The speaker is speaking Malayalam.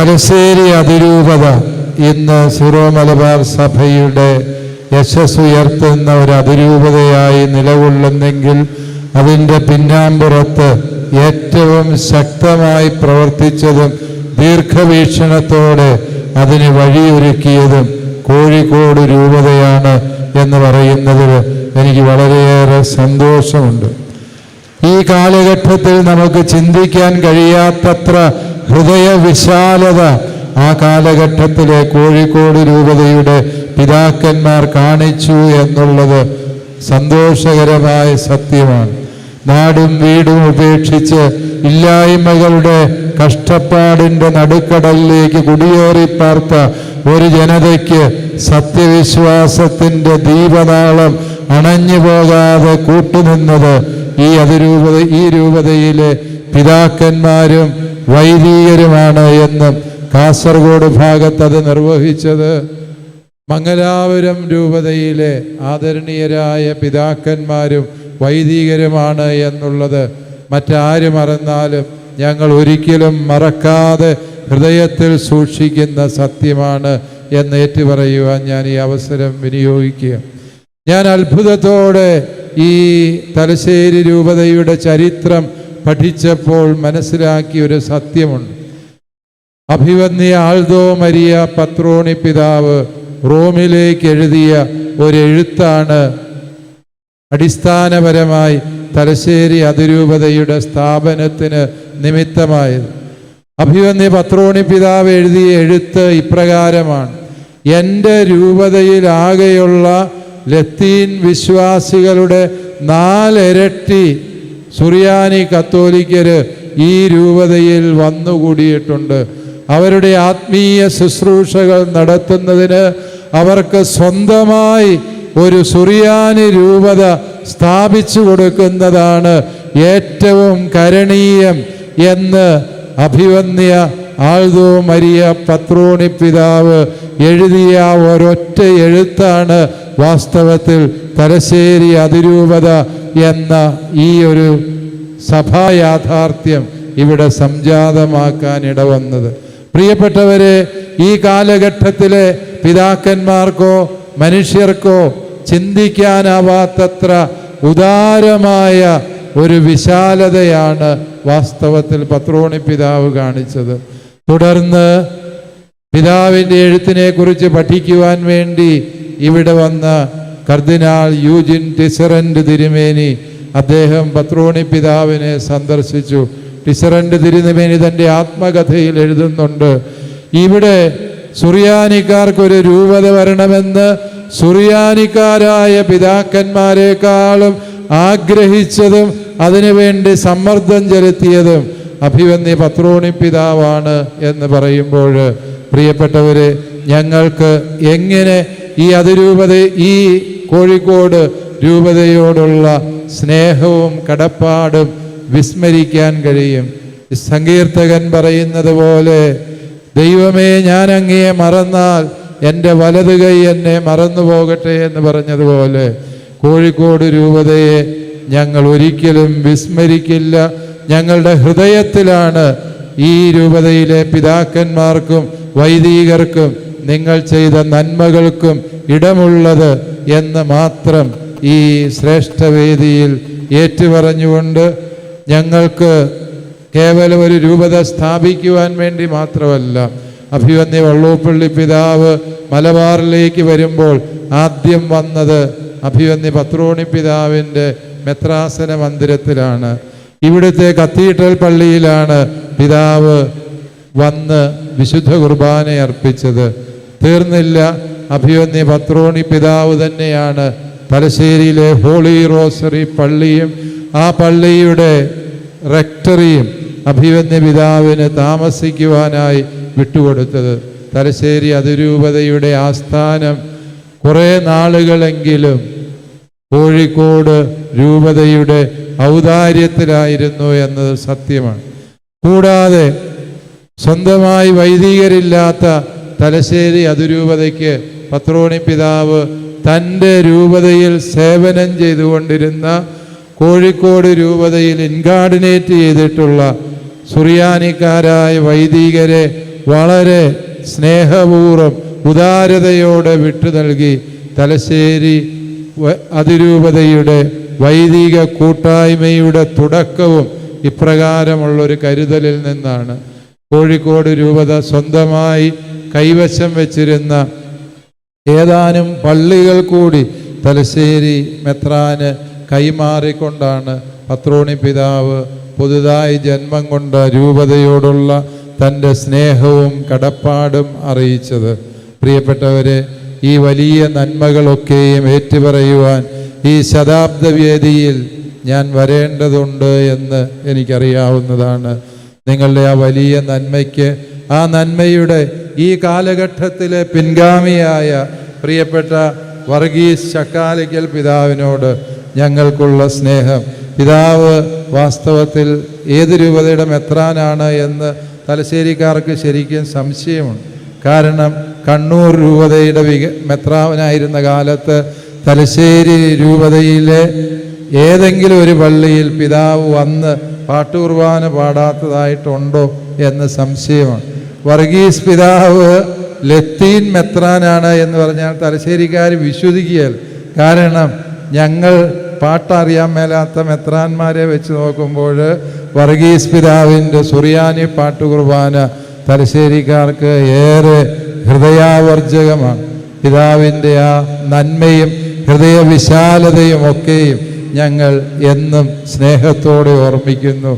തലശ്ശേരി അതിരൂപത ഇന്ന് സിറോ മലബാർ സഭയുടെ യശസ് ഉയർത്തുന്ന ഒരു അതിരൂപതയായി നിലകൊള്ളുന്നെങ്കിൽ അതിന്റെ പിന്നാമ്പുറത്ത് ഏറ്റവും ശക്തമായി പ്രവർത്തിച്ചതും ദീർഘവീക്ഷണത്തോടെ അതിന് വഴിയൊരുക്കിയതും കോഴിക്കോട് രൂപതയാണ് എന്ന് പറയുന്നതിൽ എനിക്ക് വളരെയേറെ സന്തോഷമുണ്ട്. ഈ കാലഘട്ടത്തിൽ നമുക്ക് ചിന്തിക്കാൻ കഴിയാത്തത്ര ഹൃദയവിശാലത ആ കാലഘട്ടത്തിലെ കോഴിക്കോട് രൂപതയുടെ പിതാക്കന്മാർ കാണിച്ചു എന്നുള്ളത് സന്തോഷകരമായ സത്യമാണ്. നാടും വീടും ഉപേക്ഷിച്ച് ഇല്ലായ്മകളുടെ കഷ്ടപ്പാടിന്റെ നടുക്കടലിലേക്ക് കുടിയേറി പാർത്ത ഒരു ജനതയ്ക്ക് സത്യവിശ്വാസത്തിന്റെ ദീപനാളം അണഞ്ഞു പോകാതെ കൂട്ടുനിന്നത് ഈ അതിരൂപത ഈ രൂപതയിലെ പിതാക്കന്മാരും വൈദികരുമാണ് എന്നും കാസർഗോഡ് ഭാഗത്ത് അത് നിർവഹിച്ചത്. മംഗലാപുരം രൂപതയിലെ ആദരണീയരായ പിതാക്കന്മാരും വൈദികരുമാണ് എന്നുള്ളത് മറ്റാരും മറന്നാലും ഞങ്ങൾ ഒരിക്കലും മറക്കാതെ ഹൃദയത്തിൽ സൂക്ഷിക്കുന്ന സത്യമാണ് എന്ന് ഏറ്റുപറയുവാൻ ഞാൻ ഈ അവസരം വിനിയോഗിക്കുക. ഞാൻ അത്ഭുതത്തോടെ ഈ തലശ്ശേരി രൂപതയുടെ ചരിത്രം പഠിച്ചപ്പോൾ മനസ്സിലാക്കിയ ഒരു സത്യമുണ്ട്. അഭിവന്യ ആൾദോ മരിയ പത്രോണി പിതാവ് റോമിലേക്ക് എഴുതിയ ഒരു എഴുത്താണ് അടിസ്ഥാനപരമായി തലശ്ശേരി അതിരൂപതയുടെ സ്ഥാപനത്തിന് നിമിത്തമായത്. അഭിവന്യ പത്രോണി പിതാവ് എഴുതിയ എഴുത്ത് ഇപ്രകാരമാണ്. എന്റെ രൂപതയിലാകെയുള്ള ലത്തീൻ വിശ്വാസികളുടെ നാലിരട്ടി സുറിയാനി കത്തോലിക്കര് ഈ രൂപതയിൽ വന്നുകൂടിയിട്ടുണ്ട് അവരുടെ ആത്മീയ ശുശ്രൂഷകൾ നടത്തുന്നതിന് അവർക്ക് സ്വന്തമായി ഒരു സുറിയാനി രൂപത സ്ഥാപിച്ചു കൊടുക്കുന്നതാണ് ഏറ്റവും കരണീയം എന്ന് അഭിവന്യ ആൾദോ മരിയ പത്രോണി പിതാവ് എഴുതിയ ഒരൊറ്റ എഴുത്താണ് വാസ്തവത്തിൽ തലശ്ശേരി അതിരൂപത എന്ന ഈ ഒരു സഭായാഥാർത്ഥ്യം ഇവിടെ സംജാതമാക്കാൻ ഇടവന്നത്. പ്രിയപ്പെട്ടവരെ ഈ കാലഘട്ടത്തിലെ പിതാക്കന്മാർക്കോ മനുഷ്യർക്കോ ചിന്തിക്കാനാവാത്തത്ര ഉദാരമായ ഒരു വിശാലതയാണ് വാസ്തവത്തിൽ പത്രോണി പിതാവ് കാണിച്ചത്. തുടർന്ന് പിതാവിന്റെ എഴുത്തിനെ കുറിച്ച് പഠിക്കുവാൻ വേണ്ടി ഇവിടെ വന്ന കർദിനാൾ യൂജിൻ ടിസറന്റ് തിരുമേനി അദ്ദേഹം പത്രോണി പിതാവിനെ സന്ദർശിച്ചു. ടിസറന്റ് തിരുമേനി തന്റെ ആത്മകഥയിൽ എഴുതുന്നുണ്ട് ഇവിടെ സുറിയാനിക്കാർക്കൊരു രൂപത വരണമെന്ന് സുറിയാനിക്കാരായ പിതാക്കന്മാരെക്കാളും ആഗ്രഹിച്ചതും അതിനുവേണ്ടി സമ്മർദ്ദം ചെലുത്തിയതും അഭിവന്യ പത്രോണി പിതാവാണ് എന്ന് പറയുമ്പോൾ പ്രിയപ്പെട്ടവരെ ഞങ്ങൾക്ക് എങ്ങനെ ഈ അതിരൂപത ഈ കോഴിക്കോട് രൂപതയോടുള്ള സ്നേഹവും കടപ്പാടും വിസ്മരിക്കാൻ കഴിയും. സങ്കീർത്തകൻ പറയുന്നത് പോലെ ദൈവമേ ഞാൻ അങ്ങയെ മറന്നാൽ എന്റെ വലത് കൈ എന്നെ മറന്നു പോകട്ടെ എന്ന് പറഞ്ഞതുപോലെ കോഴിക്കോട് രൂപതയെ ഞങ്ങൾ ഒരിക്കലും വിസ്മരിക്കില്ല. ഞങ്ങളുടെ ഹൃദയത്തിലാണ് ഈ രൂപതയിലെ പിതാക്കന്മാർക്കും വൈദികർക്കും നിങ്ങൾ ചെയ്ത നന്മകൾക്കും ഇടമുള്ളത് എന്ന് മാത്രം ഈ ശ്രേഷ്ഠവേദിയിൽ ഏറ്റുപറഞ്ഞുകൊണ്ട് ഞങ്ങൾക്ക് കേവലം ഒരു രൂപത സ്ഥാപിക്കുവാൻ വേണ്ടി മാത്രമല്ല. അഭിവന്യ വള്ളൂപ്പള്ളി പിതാവ് മലബാറിലേക്ക് വരുമ്പോൾ ആദ്യം വന്നത് അഭിവന്യ പത്രോണി പിതാവിന്റെ മെത്രാസന മന്ദിരത്തിലാണ്. ഇവിടുത്തെ കത്തീഡ്രൽ പള്ളിയിലാണ് പിതാവ് വന്ന് വിശുദ്ധ കുർബാന അർപ്പിച്ചത് തീർന്നില്ല. അഭിവന്യ പത്രോണി പിതാവ് തന്നെയാണ്. തലശ്ശേരിയിലെ ഹോളി റോസറി പള്ളിയും ആ പള്ളിയുടെ റെക്ടറിയും അഭിവന്യ പിതാവിന് താമസിക്കുവാനായി വിട്ടുകൊടുത്തത്. തലശ്ശേരി അതിരൂപതയുടെ ആസ്ഥാനം കുറേ നാളുകളെങ്കിലും കോഴിക്കോട് രൂപതയുടെ ഔദാര്യത്തിലായിരുന്നു എന്നത് സത്യമാണ്. കൂടാതെ സ്വന്തമായി വൈദികരില്ലാത്ത തലശ്ശേരി അതിരൂപതയ്ക്ക് പത്രോണി പിതാവ് തന്റെ രൂപതയിൽ സേവനം ചെയ്തുകൊണ്ടിരുന്ന കോഴിക്കോട് രൂപതയിൽ ഇൻകാർഡിനേറ്റ് ചെയ്തിട്ടുള്ള സുറിയാനിക്കാരായ വൈദികരെ വളരെ സ്നേഹപൂർവം ഉദാരതയോടെ വിട്ടു നൽകി തലശ്ശേരി അതിരൂപതയുടെ വൈദിക കൂട്ടായ്മയുടെ തുടക്കവും ഇപ്രകാരമുള്ളൊരു കരുതലിൽ നിന്നാണ്. കോഴിക്കോട് രൂപത സ്വന്തമായി കൈവശം വച്ചിരുന്ന ഏതാനും പള്ളികൾ കൂടി തലശ്ശേരി മെത്രാന് കൈമാറിക്കൊണ്ടാണ് പത്രോണി പിതാവ് പുതുതായി ജന്മം കൊണ്ട രൂപതയോടുള്ള തന്റെ സ്നേഹവും കടപ്പാടും അറിയിച്ചത്. പ്രിയപ്പെട്ടവരെ ഈ വലിയ നന്മകളൊക്കെയും ഏറ്റുപറയുവാൻ ഈ ശതാബ്ദ വേദിയിൽ ഞാൻ വരേണ്ടതുണ്ട് എന്ന് എനിക്കറിയാവുന്നതാണ്. നിങ്ങളുടെ ആ വലിയ നന്മയ്ക്ക് ആ നന്മയുടെ ഈ കാലഘട്ടത്തിലെ പിൻഗാമിയായ പ്രിയപ്പെട്ട വർഗീസ് ചക്കാലിക്കൽ പിതാവിനോട് ഞങ്ങൾക്കുള്ള സ്നേഹം. പിതാവ് വാസ്തവത്തിൽ ഏത് രൂപതയുടെ മെത്രാനാണ് എന്ന് തലശ്ശേരിക്കാർക്ക് ശരിക്കും സംശയമുണ്ട്. കാരണം കണ്ണൂർ രൂപതയുടെ വിക മെത്രാവനായിരുന്ന കാലത്ത് തലശ്ശേരി രൂപതയിലെ ഏതെങ്കിലും ഒരു പള്ളിയിൽ പിതാവ് വന്ന് പാട്ടുകുർബാന പാടാത്തതായിട്ടുണ്ടോ എന്ന് സംശയമാണ്. വർഗീസ് പിതാവ് ലത്തീൻ മെത്രാനാണ് എന്ന് പറഞ്ഞാൽ തലശ്ശേരിക്കാർ വിശ്വസിക്കുകയല്ല. കാരണം ഞങ്ങൾ പാട്ടറിയാൻ മേലാത്ത മെത്രാന്മാരെ വെച്ച് നോക്കുമ്പോൾ വർഗീസ് പിതാവിന്റെ സുറിയാനി പാട്ട് കുർബാന തലശ്ശേരിക്കാർക്ക് ഏറെ ഹൃദയാവർജകമാണ്. പിതാവിന്റെ ആ നന്മയും ഹൃദയവിശാലതയും ഒക്കെയും ഞങ്ങൾ എന്നും സ്നേഹത്തോടെ ഓർമ്മിക്കുന്നു.